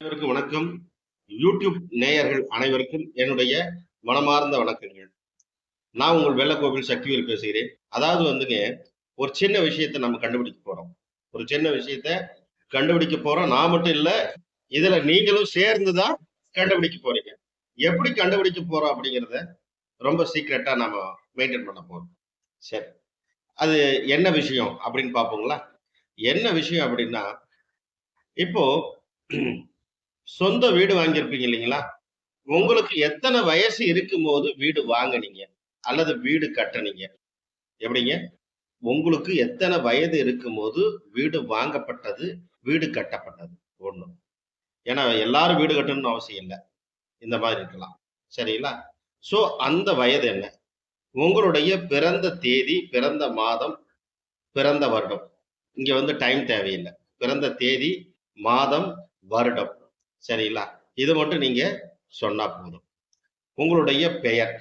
அனைவருக்கும் வணக்கம். யூடியூப் நேயர்கள் அனைவருக்கும் என்னுடைய மனமார்ந்த வணக்கங்கள். நான் உங்கள் வெள்ளக்கோவில் சக்திவேல் பேசுகிறேன். அதாவது வந்துங்க ஒரு சின்ன விஷயத்தை நம்ம கண்டுபிடிக்க போறோம். ஒரு சின்ன விஷயத்த கண்டுபிடிக்க போறோம். நான் மட்டும் இல்ல இதுல நீங்களும் சேர்ந்து தான் கண்டுபிடிக்க போறீங்க. எப்படி கண்டுபிடிக்க போறோம் அப்படிங்கிறத ரொம்ப சீக்ரெட்டா நாம மெயின்டைன் பண்ண போறோம். சரி. அது என்ன விஷயம் அப்படின்னு பார்ப்போங்களா? என்ன விஷயம் அப்படின்னா இப்போ சொந்த வீடு வாங்கியிருப்பீங்க இல்லைங்களா? உங்களுக்கு எத்தனை வயசு இருக்கும்போது வீடு வாங்கினீங்க? அல்லது வீடு கட்டினீங்க? எப்படிங்க? உங்களுக்கு எத்தனை வயது இருக்கும்போது வீடு வாங்கப்பட்டது வீடு கட்டப்பட்டது? ஒன்று ஏன்னா எல்லாரும் வீடு கட்டணும்னு அவசியம் இல்லை. இந்த மாதிரி இருக்கலாம். சரிங்களா? ஸோ அந்த வயது என்ன? உங்களுடைய பிறந்த தேதி பிறந்த மாதம் பிறந்த வருடம். இங்க வந்து டைம் தேவையில்லை. பிறந்த தேதி மாதம் வருடம். சரிங்களா? இது மட்டும் நீங்க சொன்னா போதும். உங்களுடைய பெயர்.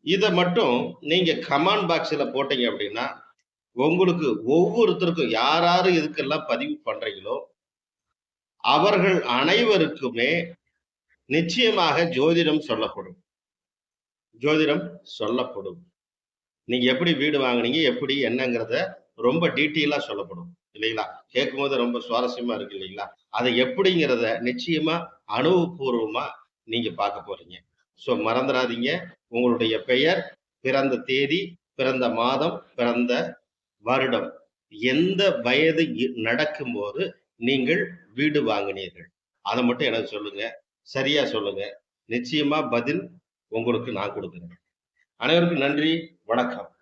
இதை மட்டும் நீங்க கமாண்ட் பாக்ஸ்ல போட்டீங்க அப்படின்னா உங்களுக்கு ஒவ்வொருத்தருக்கும் யார் யார் இதுக்கெல்லாம் பதிவு பண்றீங்களோ அவர்கள் அனைவருக்குமே நிச்சயமாக ஜோதிடம் சொல்லப்படும். ஜோதிடம் சொல்லப்படும். நீங்க எப்படி வீடு வாங்குனீங்க எப்படி என்னங்கிறத ரொம்ப டீட்டெயிலா சொல்லப்படும். இல்லைங்களா? கேட்கும் போது ரொம்ப சுவாரஸ்யமா இருக்கு இல்லைங்களா? அதை எப்படிங்கிறத நிச்சயமா அனுபவபூர்வமா நீங்க பார்க்க போறீங்க. ஸோ மறந்துடாதீங்க உங்களுடைய பெயர் பிறந்த தேதி பிறந்த மாதம் பிறந்த வருடம். எந்த வயது நடக்கும்போது நீங்கள் வீடு வாங்கினீர்கள்? அதை மட்டும் எனக்கு சொல்லுங்க. சரியா சொல்லுங்க. நிச்சயமா பதில் உங்களுக்கு நான் கொடுக்குறேன். அனைவருக்கும் நன்றி. வணக்கம்.